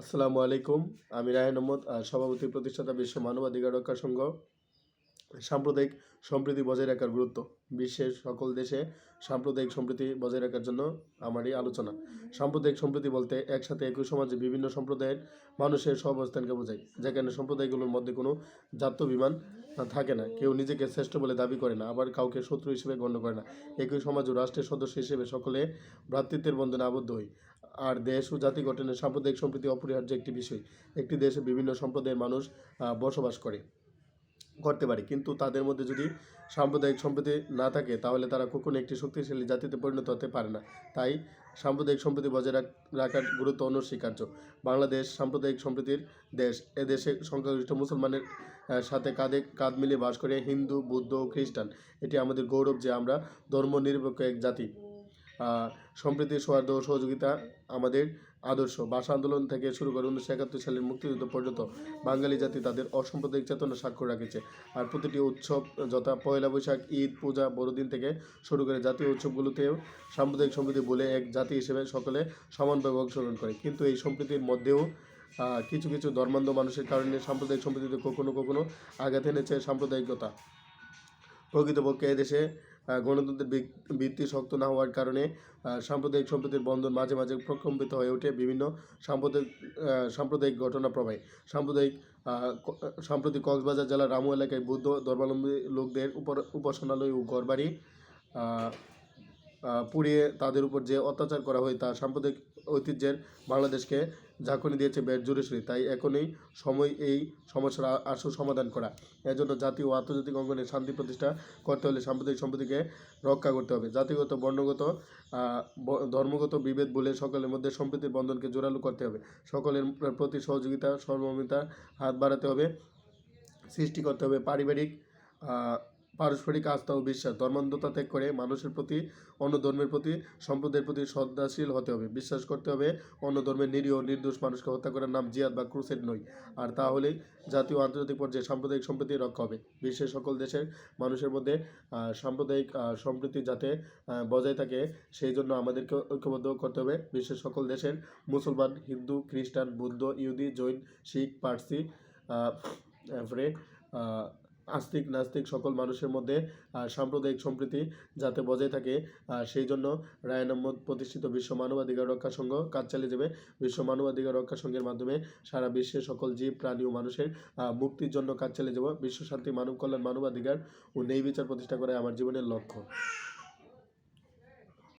আসসালামু আলাইকুম। আমি রায়ন আহমদ সভাপতি প্রতিষ্ঠাতা বিশ্ব মানবাধিকার রক্ষা সংঘ। সাম্প্রদায়িক সম্প্রীতি বজায় রাখার গুরুত্ব। বিশ্বের সকল দেশে সাম্প্রদায়িক সম্প্রীতি বজায় রাখার জন্য আমারই আলোচনা। সাম্প্রদায়িক সম্প্রীতি বলতে একসাথে একই সমাজে বিভিন্ন সম্প্রদায়ের মানুষের সহাবস্থানকে বোঝায়, যেখানে সম্প্রদায়গুলোর মধ্যে কোনো জাত্যভিমান থাকে না। কেউ নিজেকে শ্রেষ্ঠ বলে দাবি করে না, আবার কাউকে শত্রু হিসেবে গণ্য করে না। একই সমাজ ও রাষ্ট্রের সদস্য হিসেবে সকলে ভ্রাতৃত্বের বন্ধনে আবদ্ধ হই। আর দেশ ও জাতি গঠনের সাম্প্রদায়িক সম্প্রীতি অপরিহার্য একটি বিষয়। একটি দেশে বিভিন্ন সম্প্রদায়ের মানুষ বসবাস করে। করতে পারে। কিন্তু তাদের মধ্যে যদি সাম্প্রদায়িক সম্প্রীতি না থাকে, তাহলে তারা কখনো একটি শক্তিশালী জাতিতে পরিণত হতে পারে না। তাই সাম্প্রদায়িক সম্প্রীতি বজায় রাখ- রাখার গুরুত্ব অনস্বীকার্য। বাংলাদেশ সাম্প্রদায়িক সম্প্রীতির দেশ। এ দেশে সংখ্যাগরিষ্ঠ মুসলমানের সাথে কাঁধে কাঁধ মিলিয়ে বাস করে হিন্দু, বৌদ্ধ ও খ্রিস্টান। এটি আমাদের গৌরব যে আমরা ধর্ম নিরপেক্ষ এক জাতি। সম্প্রীতি, সৌহার্দ্য ও সহযোগিতা আমাদের আদর্শ ভাষা আন্দোলন থেকে শুরু করে উনিশশো একাত্তর সালের মুক্তিযুদ্ধ পর্যন্ত বাঙালি জাতি তাদের অসাম্প্রদায়িক চেতনা স্বাক্ষর রাখেছে। আর প্রতিটি উৎসব যথা পয়লা বৈশাখ, ঈদ, পূজা, বড়দিন থেকে শুরু করে জাতীয় উৎসবগুলোতেও সাম্প্রদায়িক সম্প্রীতি বলে এক জাতি হিসেবে সকলে সমানভাবে অংশগ্রহণ করে। কিন্তু এই সম্প্রীতির মধ্যেও কিছু কিছু ধর্মান্ধ মানুষের কারণে সাম্প্রদায়িক সম্প্রীতিতে কখনো কখনো আঘাত এনেছে সাম্প্রদায়িকতা। প্রকৃতপক্ষে এদেশে গণতন্ত্রের ভিত- ভিত্তি শক্ত না হওয়ার কারণে সাম্প্রদায়িক সম্প্রীতির বন্ধন মাঝে মাঝে প্রকম্পিত হয়ে ওঠে বিভিন্ন সাম্প্রদায়িক সাম্প্রদায়িক ঘটনা প্রবাহে। সাম্প্রদায়িক সাম্প্রতিক কক্সবাজার জেলার রামু এলাকায় বৌদ্ধ ধর্মাবলম্বী লোকদের উপর, উপাসনালয় ও ঘরবাড়ি পুড়িয়ে তাদের উপর যে অত্যাচার করা হয় তা সাম্প্রদায়িক ঐতিহ্যের বাংলাদেশকে ঝাঁকুনি দিয়েছে বের জোরে সোরে। তাই এখনই সময় এই সমস্যার আসল সমাধান করা। এজন্য জাতীয় ও আন্তর্জাতিক অঙ্গনে শান্তি প্রতিষ্ঠা করতে হলে সাম্প্রদায়িক সম্প্রীতিকে রক্ষা করতে হবে। জাতিগত, বর্ণগত ধর্মগত বিভেদ বলে সকলের মধ্যে সম্প্রীতির বন্ধনকে জোরালো করতে হবে। সকলের প্রতি সহযোগিতা সর্বমিতা হাত বাড়াতে হবে, সৃষ্টি করতে হবে পারিবারিক পারস্পরিক আস্থা ও বিশ্বাস, ধর্মান্ধতা ত্যাগ করে মানুষের প্রতি, অন্য ধর্মের প্রতি সম্প্রদায়ের প্রতি শ্রদ্ধাশীল হতে হবে। বিশ্বাস করতে হবে অন্য ধর্মের নিরীহ নির্দোষ মানুষকে হত্যা করার নাম জিয়াদ বা ক্রুসেড নয়। আর তাহলেই জাতীয় আন্তর্জাতিক পর্যায়ে সাম্প্রদায়িক সম্প্রীতি রক্ষা হবে। বিশ্বের সকল দেশের মানুষের মধ্যে সাম্প্রদায়িক সম্প্রীতি যাতে বজায় থাকে, সেই জন্য আমাদেরকে ঐক্যবদ্ধ করতে হবে। বিশ্বের সকল দেশের মুসলমান, হিন্দু, খ্রিস্টান, বৌদ্ধ, ইহুদি, জৈন, শিখ, পার্সি তারপরে আস্তিক, নাস্তিক সকল মানুষের মধ্যে সাম্প্রদায়িক সম্প্রীতি যাতে বজায় থাকে সেই জন্য রায় আহমদ প্রতিষ্ঠিত বিশ্ব মানবাধিকার রক্ষা সংঘ কাজ চালিয়ে যাবে। বিশ্ব মানবাধিকার রক্ষা সংঘের মাধ্যমে সারা বিশ্বের সকল জীব, প্রাণী ও মানুষের মুক্তির জন্য কাজ চালিয়ে যাব। বিশ্ব শান্তি, মানব কল্যাণ, মানবাধিকার ও ন্যায় বিচার প্রতিষ্ঠা করাই আমার জীবনের লক্ষ্য।